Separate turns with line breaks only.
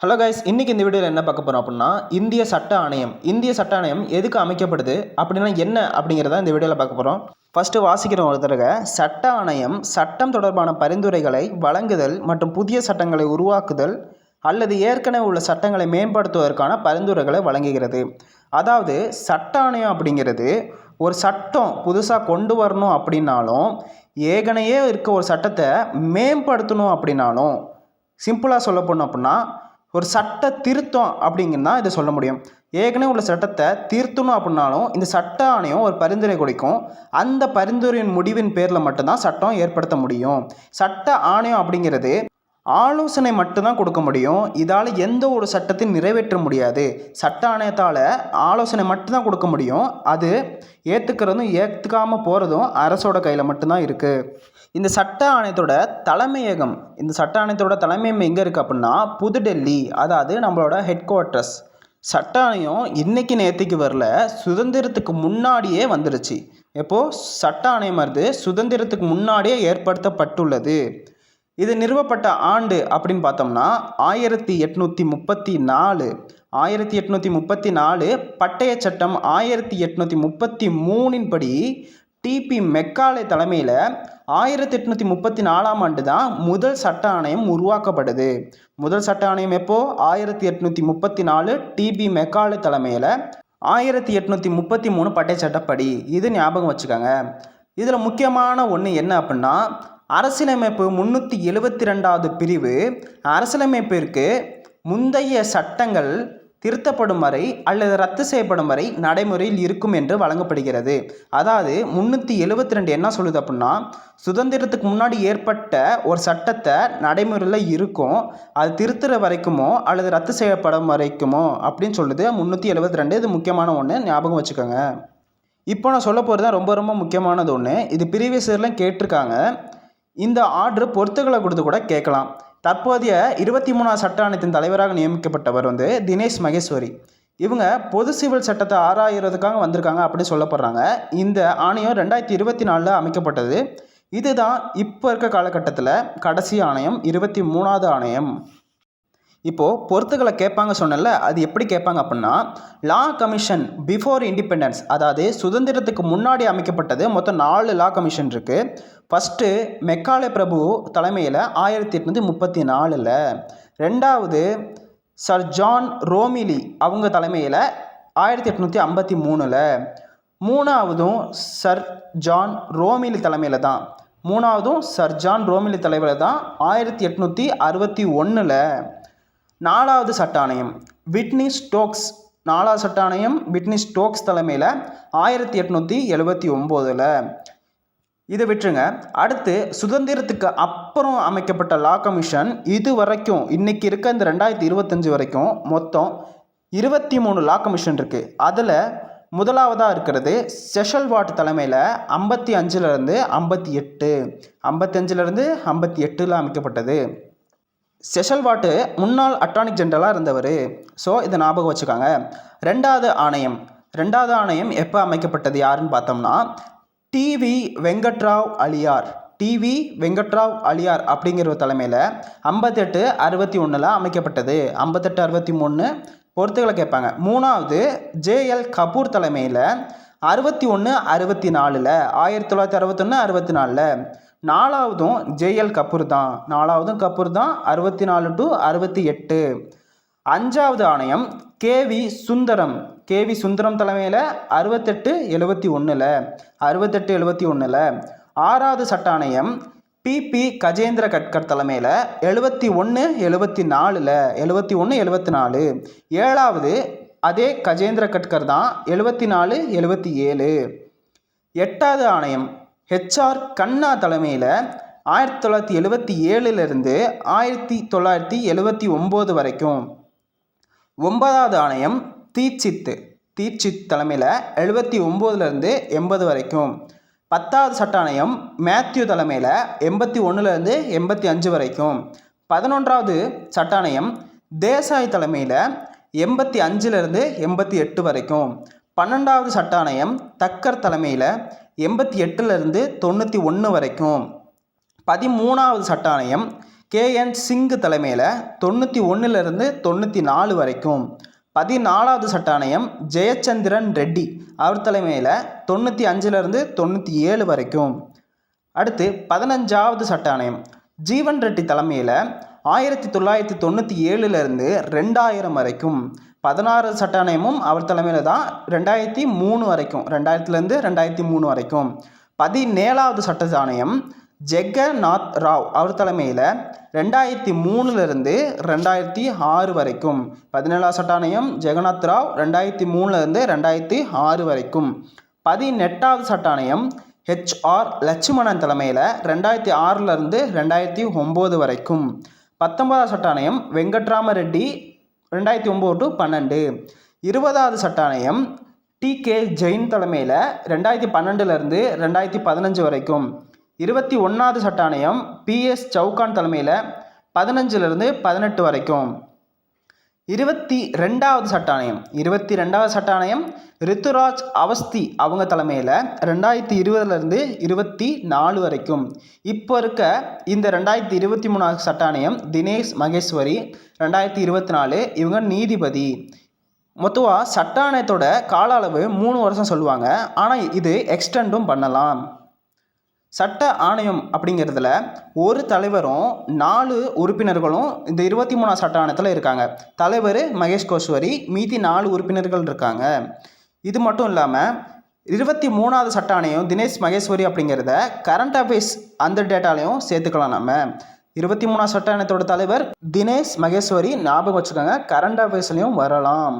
Hello guys இன்றைக்கி இந்த வீடியோவில் என்ன பார்க்க போகிறோம் அப்படின்னா இந்திய சட்ட ஆணையம் இந்திய சட்ட ஆணையம் எதுக்கு அமைக்கப்படுது அப்படின்னா என்ன அப்படிங்கிறத இந்த வீடியோவில் பார்க்க போகிறோம் ஃபஸ்ட்டு வாசிக்கிற ஒருத்தருக சட்ட ஆணையம் சட்டம் தொடர்பான பரிந்துரைகளை வழங்குதல் மற்றும் புதிய சட்டங்களை உருவாக்குதல் அல்லது ஏற்கனவே உள்ள சட்டங்களை மேம்படுத்துவதற்கான பரிந்துரைகளை வழங்குகிறது. அதாவது சட்ட ஆணையம் அப்படிங்கிறது ஒரு சட்டம் புதுசாக கொண்டு வரணும் அப்படின்னாலும் ஏற்கனவே இருக்க ஒரு சட்டத்தை மேம்படுத்தணும் அப்படின்னாலும் சிம்பிளாக சொல்ல போனோம் அப்படின்னா ஒரு சட்ட திருத்தம் அப்படிங்கன்னா இதை சொல்ல முடியும். ஏற்கனவே உள்ள சட்டத்தை திருத்தணும் அப்படின்னாலும் இந்த சட்ட ஆணையம் ஒரு பரிந்துரை கொடுக்கும். அந்த பரிந்துரையின் முடிவின் பேரில் மட்டும்தான் சட்டம் ஏற்படுத்த முடியும். சட்ட ஆணையம் அப்படிங்கிறது ஆலோசனை மட்டும்தான் கொடுக்க முடியும். இதால் எந்த ஒரு சட்டத்தையும் நிறைவேற்ற முடியாது. சட்ட ஆணையத்தால் ஆலோசனை மட்டும்தான் கொடுக்க முடியும். அது ஏற்றுக்கிறதும் ஏற்றுக்காமல் போகிறதும் அரசோட கையில் மட்டும்தான் இருக்குது இந்த சட்ட ஆணையத்தோட தலைமையகம் இந்த சட்ட ஆணையத்தோட தலைமையகம் எங்கே இருக்குது அப்படின்னா புதுடெல்லி அதாவது நம்மளோட ஹெட் குவார்ட்டர்ஸ் சட்ட ஆணையம் இன்றைக்கி நேற்றுக்கு வரல சுதந்திரத்துக்கு முன்னாடியே வந்துருச்சு. எப்போது சட்ட ஆணையம் வருது சுதந்திரத்துக்கு முன்னாடியே ஏற்படுத்தப்பட்டுள்ளது. இது நிறுவப்பட்ட ஆண்டு அப்படின்னு பார்த்தோம்னா ஆயிரத்தி எட்நூற்றி முப்பத்தி நாலு. ஆயிரத்தி எட்நூற்றி முப்பத்தி நாலு பட்டய சட்டம் ஆயிரத்தி எட்நூற்றி முப்பத்தி மூணின் படி டிபி மெக்காலே தலைமையில் ஆயிரத்தி எட்நூற்றி முப்பத்தி நாலாம் ஆண்டு தான் முதல் சட்ட ஆணையம் உருவாக்கப்படுது. முதல் சட்ட ஆணையம் எப்போ? ஆயிரத்தி எட்நூற்றி முப்பத்தி நாலு டிபி மெக்காலே தலைமையில் ஆயிரத்தி எட்நூற்றி முப்பத்தி மூணு பட்டய சட்டப்படி. இது ஞாபகம் வச்சுக்கோங்க. இதில் முக்கியமான ஒன்று என்ன அப்படின்னா அரசியலமைப்பு முந்நூற்றி எழுபத்தி ரெண்டாவது பிரிவு அரசியலமைப்பிற்கு முந்தைய சட்டங்கள் திருத்தப்படும் வரை அல்லது ரத்து செய்யப்படும் வரை நடைமுறையில் இருக்கும் என்று வழங்கப்படுகிறது. அதாவது முந்நூற்றி எழுபத்தி ரெண்டு என்ன சொல்லுது அப்படின்னா சுதந்திரத்துக்கு முன்னாடி ஏற்பட்ட ஒரு சட்டத்தை நடைமுறையில் இருக்கும் அது திருத்துற வரைக்குமோ அல்லது ரத்து செய்யப்படும் வரைக்குமோ அப்படின்னு சொல்லுது முந்நூற்றி எழுபத்தி ரெண்டு இது முக்கியமான ஒன்று ஞாபகம் வச்சுக்கோங்க. இப்போ நான் சொல்ல போகிறது தான் ரொம்ப ரொம்ப முக்கியமானது ஒன்று இது ப்ரீவியஸ் இயர்லாம் கேட்டிருக்காங்க. இந்த ஆர்டர் பொறுத்துகளை கொடுத்து கூட கேட்கலாம். தற்போதைய இருபத்தி மூணாவது சட்ட ஆணையத்தின் தலைவராக நியமிக்கப்பட்டவர் வந்து தினேஷ் மகேஸ்வரி. இவங்க பொது சிவில் சட்டத்தை ஆராயிறதுக்காக வந்திருக்காங்க அப்படின்னு சொல்லப்படுறாங்க. இந்த ஆணையம் ரெண்டாயிரத்தி இருபத்தி நாலில் அமைக்கப்பட்டது. இதுதான் இப்போ இருக்க காலகட்டத்தில் கடைசி ஆணையம் இருபத்தி மூணாவது ஆணையம். இப்போது பொறுத்துகளை கேட்பாங்க சொன்னல அது எப்படி கேட்பாங்க அப்படின்னா லா கமிஷன் பிஃபோர் இண்டிபெண்டன்ஸ் அதாவது சுதந்திரத்துக்கு முன்னாடி அமைக்கப்பட்டது மொத்தம் நாலு லா கமிஷன் இருக்குது ஃபஸ்ட்டு மெக்காலே பிரபு தலைமையில் ஆயிரத்தி எட்நூற்றி முப்பத்தி நாலில். ரெண்டாவது சர் ஜான் ரோமிலி அவங்க தலைமையில் ஆயிரத்தி எட்நூற்றி ஐம்பத்தி மூணில். மூணாவதும் சர் ஜான் ரோமிலி தலைமையில் தான். மூணாவதும் சர் ஜான் ரோமிலி தலைமையில் தான் ஆயிரத்தி எட்நூற்றி அறுபத்தி ஒன்றில் நாலாவது சட்ட ஆணையம் விட்னி ஸ்டோக்ஸ் நாலாவது சட்ட ஆணையம் விட்னி ஸ்டோக்ஸ் தலைமையில் ஆயிரத்தி எட்நூற்றி எழுபத்தி ஒம்போதில். இதை விட்டுருங்க. அடுத்து சுதந்திரத்துக்கு அப்புறம் அமைக்கப்பட்ட லா கமிஷன் இது வரைக்கும் இன்றைக்கி இருக்க இந்த ரெண்டாயிரத்தி இருபத்தஞ்சி வரைக்கும் மொத்தம் இருபத்தி மூணு லா கமிஷன் இருக்குது அதில் முதலாவதாக இருக்கிறது செஷல் வாட் தலைமையில் ஐம்பத்தி அஞ்சுலேருந்து ஐம்பத்தி எட்டு. ஐம்பத்தஞ்சிலேருந்து ஐம்பத்தி எட்டில் அமைக்கப்பட்டது. செஷல் வாட்டு முன்னாள் அட்டானிக் ஜென்ரலாக இருந்தவர். ஸோ இதை ஞாபகம் வச்சுக்காங்க. ரெண்டாவது ஆணையம். ரெண்டாவது ஆணையம் எப்போ அமைக்கப்பட்டது யாருன்னு பார்த்தோம்னா T V Venkatrao Aliyar. T V Venkatrao Aliyar அப்படிங்கிற தலைமையில் ஐம்பத்தெட்டு அறுபத்தி ஒன்றில் அமைக்கப்பட்டது. ஐம்பத்தெட்டு அறுபத்தி மூணு பொறுத்துக்களை கேட்பாங்க. மூணாவது ஜேஎல் கபூர் தலைமையில் அறுபத்தி ஒன்று அறுபத்தி நாலில் ஆயிரத்தி தொள்ளாயிரத்தி அறுபத்தொன்று அறுபத்தி நாலில் நாலாவதும் ஜேஎல் கபூர் தான். நாலாவதும் கபூர் தான் அறுபத்தி நாலு டு அறுபத்தி எட்டு. அஞ்சாவது ஆணையம் கேவி சுந்தரம். கேவி சுந்தரம் தலைமையில் அறுபத்தெட்டு எழுபத்தி ஒன்றில் அறுபத்தெட்டு எழுபத்தி ஒன்றில் ஆறாவது சட்ட ஆணையம் பிபி கஜேந்திர கட்கர் தலைமையில் எழுபத்தி ஒன்று எழுபத்தி நாலில். எழுபத்தி ஒன்று எழுபத்தி நாலு. ஏழாவது அதே கஜேந்திர கட்கர் தான் எழுபத்தி நாலு எழுபத்தி ஏழு. எட்டாவது ஆணையம் ஹெச்ஆர் கண்ணா தலைமையில் ஆயிரத்தி தொள்ளாயிரத்தி எழுபத்தி ஏழுலேருந்து ஆயிரத்தி தொள்ளாயிரத்தி எழுபத்தி ஒம்பது வரைக்கும். ஒன்பதாவது ஆணையம் தீட்சித்து தீட்சித் தலைமையில் எழுபத்தி ஒம்போதுலேருந்து எண்பது வரைக்கும். பத்தாவது சட்ட ஆணையம் மேத்யூ தலைமையில் எண்பத்தி ஒன்றுலேருந்து எண்பத்தி அஞ்சு வரைக்கும். பதினொன்றாவது சட்டாணையம் தேசாய் தலைமையில் எண்பத்தி அஞ்சுலேருந்து எண்பத்தி எட்டு வரைக்கும். பன்னெண்டாவது சட்ட ஆணையம் தக்கர் தலைமையில் எண்பத்தி எட்டுலேருந்து தொண்ணூற்றி ஒன்று வரைக்கும். பதிமூணாவது சட்ட ஆணையம் கேஎன் சிங்கு தலைமையில் தொண்ணூற்றி ஒன்றுலேருந்து தொண்ணூற்றி நாலு வரைக்கும். பதினாலாவது சட்ட ஆணையம் ஜெயச்சந்திரன் ரெட்டி அவர் தலைமையில் தொண்ணூற்றி அஞ்சுலேருந்து தொண்ணூற்றி ஏழு வரைக்கும். அடுத்து பதினஞ்சாவது சட்ட ஆணையம் ஜீவன் ரெட்டி தலைமையில் ஆயிரத்தி தொள்ளாயிரத்தி தொண்ணூற்றி ஏழுலேருந்து ரெண்டாயிரம் வரைக்கும். பதினாறு சட்டாணயமும் அவர் தலைமையில் தான் ரெண்டாயிரத்தி மூணு வரைக்கும் ரெண்டாயிரத்துலேருந்து ரெண்டாயிரத்தி மூணு வரைக்கும். பதினேழாவது சட்ட ஆணையம் ஜெகநாத் ராவ் அவர் தலைமையில் ரெண்டாயிரத்தி மூணுலேருந்து ரெண்டாயிரத்தி ஆறு வரைக்கும். பதினேழாவது சட்டாணயம் ஜெகநாத் ராவ் ரெண்டாயிரத்தி மூணுலேருந்து ரெண்டாயிரத்தி ஆறு வரைக்கும். பதினெட்டாவது சட்டாணயம் ஹெச்ஆர் லட்சுமணன் தலைமையில் ரெண்டாயிரத்தி ஆறுலேருந்து ரெண்டாயிரத்தி ஒம்பது வரைக்கும். பத்தொன்பதாவது சட்டாணயம் வெங்கட்ராம ரெட்டி ரெண்டாயிரத்தி ஒம்பது டு பன்னெண்டு. இருபதாவது சட்ட ஆணையம் டி கே ஜெயின் தலைமையில் ரெண்டாயிரத்தி பன்னெண்டுலேருந்து ரெண்டாயிரத்தி பதினஞ்சு வரைக்கும். இருபத்தி ஒன்றாவது சட்ட ஆணையம் பிஎஸ் சவுகான் தலைமையில் பதினஞ்சுலேருந்து பதினெட்டு வரைக்கும். இருபத்தி ரெண்டாவது சட்ட ஆணையம் இருபத்தி ரெண்டாவது சட்ட ஆணையம் ரித்துராஜ் அவஸ்தி அவங்க தலைமையில் ரெண்டாயிரத்தி இருபதுலேருந்து இருபத்தி நாலு வரைக்கும். இப்போ இருக்க இந்த ரெண்டாயிரத்தி இருபத்தி மூணாவது சட்ட ஆணையம் தினேஷ் மகேஸ்வரி ரெண்டாயிரத்தி இருபத்தி நாலு இவங்க நீதிபதி. மொத்தமாக சட்ட ஆணையத்தோட கால அளவு மூணு வருஷம் சொல்லுவாங்க. ஆனால் இது எக்ஸ்டெண்டும் பண்ணலாம். சட்ட ஆணையம் அப்படிங்கிறதுல ஒரு தலைவரும் நாலு உறுப்பினர்களும் இந்த இருபத்தி மூணாம் சட்ட ஆணையத்தில் இருக்காங்க. தலைவர் மகேஷ் கோஸ்வரி மீதி நாலு உறுப்பினர்கள் இருக்காங்க. இது மட்டும் இல்லாமல் இருபத்தி மூணாவது சட்ட ஆணையம் தினேஷ் மகேஸ்வரி அப்படிங்கிறத கரண்ட் அஃபேர்ஸ் அந்த டேட்டாலையும் சேர்த்துக்கலாம் நம்ம இருபத்தி மூணாவது சட்ட ஆணையத்தோட தலைவர் தினேஷ் மகேஸ்வரி ஞாபகம் வச்சுக்கோங்க கரண்ட் அஃபேர்ஸ்லையும் வரலாம்.